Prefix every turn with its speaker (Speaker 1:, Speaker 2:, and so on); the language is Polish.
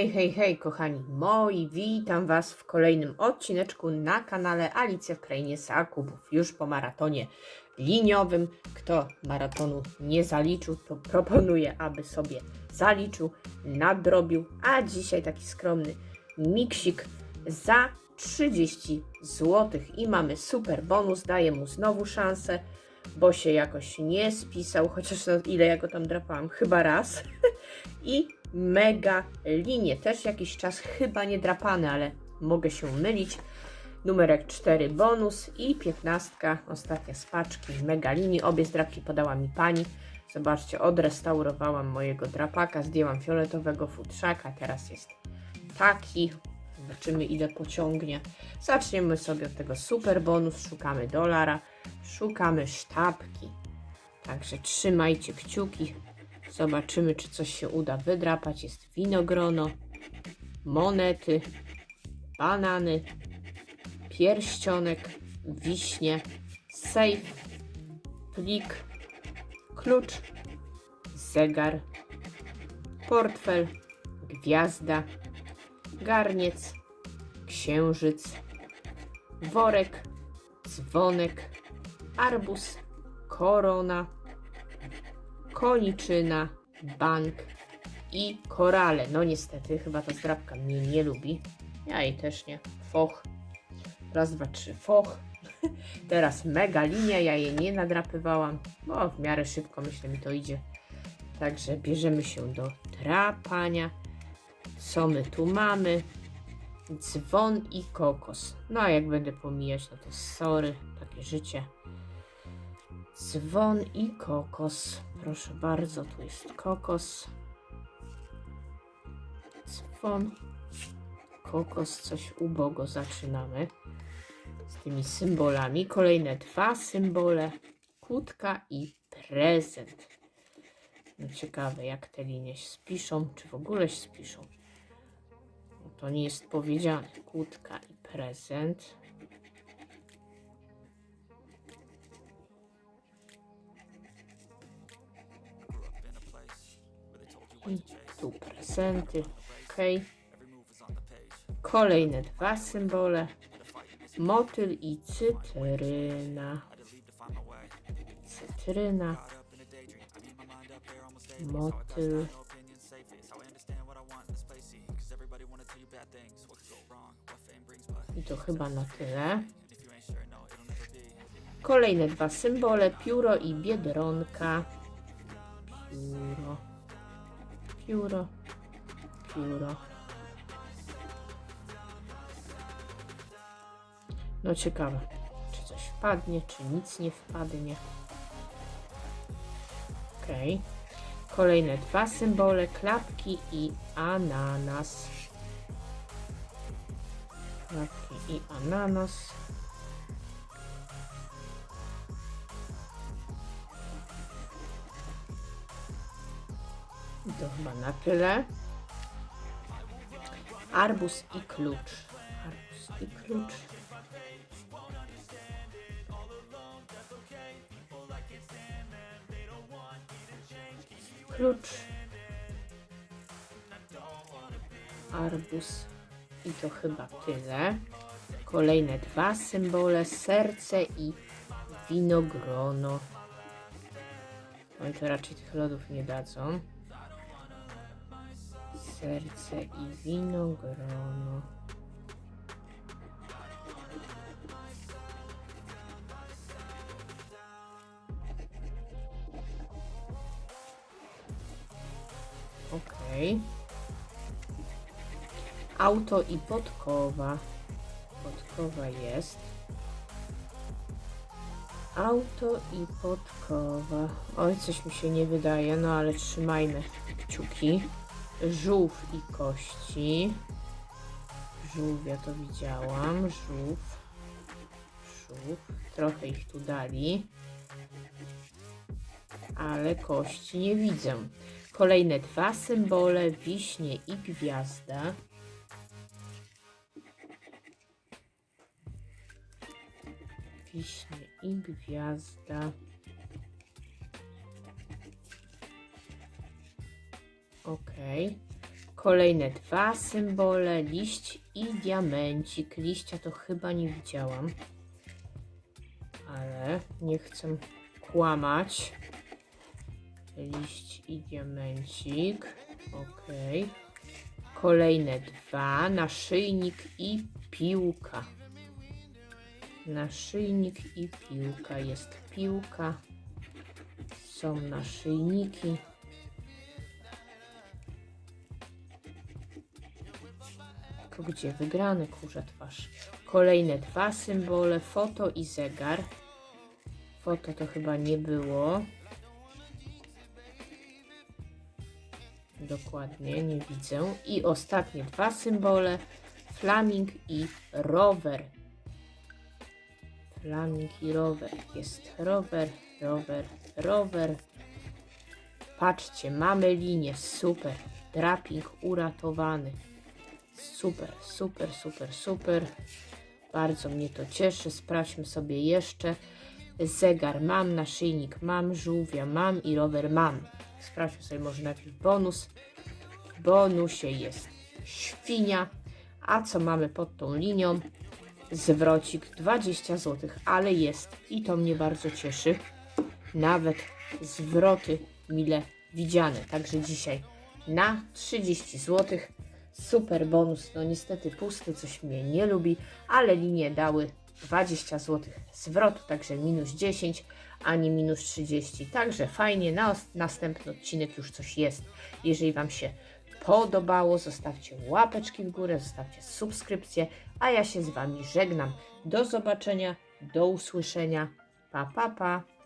Speaker 1: Hej, hej, hej, kochani moi, witam Was w kolejnym odcineczku na kanale Alicja w Krainie Sakubów. Już po maratonie liniowym. Kto maratonu nie zaliczył, to proponuję, aby sobie zaliczył, nadrobił. A dzisiaj taki skromny miksik za 30 zł. I mamy super bonus, daję mu znowu szansę, bo się jakoś nie spisał, chociaż no, ile ja go tam drapałam? Chyba raz. I mega linie. Też jakiś czas chyba nie drapany, ale mogę się mylić. Numerek 4 bonus i 15 ostatnia z paczki mega linii. Obie zdrapki podała mi pani. Zobaczcie, odrestaurowałam mojego drapaka, zdjęłam fioletowego futrzaka, teraz jest taki. Zobaczymy ile pociągnie. Zaczniemy sobie od tego super bonus, szukamy dolara, szukamy sztabki. Także trzymajcie kciuki. Zobaczymy, czy coś się uda wydrapać. Jest winogrono, monety, banany, pierścionek, wiśnie, safe, plik, klucz, zegar, portfel, gwiazda, garniec, księżyc, worek, dzwonek, arbus, korona, koniczyna, bank i korale. No niestety, chyba ta zdrabka mnie nie lubi. Ja jej też nie. Foch. Raz, dwa, trzy. Foch. Teraz mega linia, ja jej nie nadrapywałam, bo w miarę szybko myślę mi to idzie. Także bierzemy się do drapania. Co my tu mamy? Dzwon i kokos. No a jak będę pomijać, no to sorry, takie życie. Dzwon i kokos. Proszę bardzo, tu jest kokos. Dzwon. Kokos, coś ubogo zaczynamy. Z tymi symbolami. Kolejne dwa symbole. Kutka i prezent. No ciekawe, jak te linie się spiszą, czy w ogóle się spiszą. No to nie jest powiedziane. Kutka i prezent. Tu prezenty. Ok. Kolejne dwa symbole. Motyl i cytryna. Cytryna. Motyl. I to chyba na tyle. Kolejne dwa symbole. Pióro i biedronka. Pióro. Pióro. Pióro. No ciekawe, czy coś wpadnie, czy nic nie wpadnie. Ok. Kolejne dwa symbole, klapki i ananas. Klapki i ananas. I to chyba na tyle. Arbus i klucz. Arbus i klucz. Klucz. Arbus. I to chyba tyle. Kolejne dwa symbole. Serce i winogrono. No i to raczej tych lodów nie dadzą. Serce i winogrono. Okej. Auto i podkowa. Podkowa jest. Auto i podkowa. Oj, coś mi się nie wydaje, no ale trzymajmy kciuki. Żółw i kości. Żółwia to widziałam. Żółw. Żółw. Trochę ich tu dali. Ale kości nie widzę. Kolejne dwa symbole. Wiśnie i gwiazda. Wiśnie i gwiazda. Ok. Kolejne dwa symbole, liść i diamencik. Liścia to chyba nie widziałam, ale nie chcę kłamać. Liść i diamencik. Ok. Kolejne dwa, naszyjnik i piłka. Naszyjnik i piłka. Jest piłka. Są naszyjniki. Gdzie wygrany kurze twarz. Kolejne dwa symbole, foto i zegar. Foto to chyba nie było. Dokładnie, nie widzę. I ostatnie dwa symbole, flaming i rower. Flaming i rower. Jest rower, rower, rower. Patrzcie, mamy linię, super. Draping uratowany. Super, super, super, super. Bardzo mnie to cieszy. Sprawdźmy sobie jeszcze. Zegar mam, naszyjnik mam, żółwia mam i rower mam. Sprawdźmy sobie może najpierw bonus. W bonusie jest świnia. A co mamy pod tą linią? Zwrocik 20 zł, ale jest i to mnie bardzo cieszy. Nawet zwroty mile widziane. Także dzisiaj na 30 zł. Super bonus, no niestety pusty, coś mnie nie lubi, ale linie dały 20 zł zwrotu, także minus 10, a nie minus 30. Także fajnie, na następny odcinek już coś jest. Jeżeli Wam się podobało, zostawcie łapeczki w górę, zostawcie subskrypcję, a ja się z Wami żegnam. Do zobaczenia, do usłyszenia. Pa, pa, pa.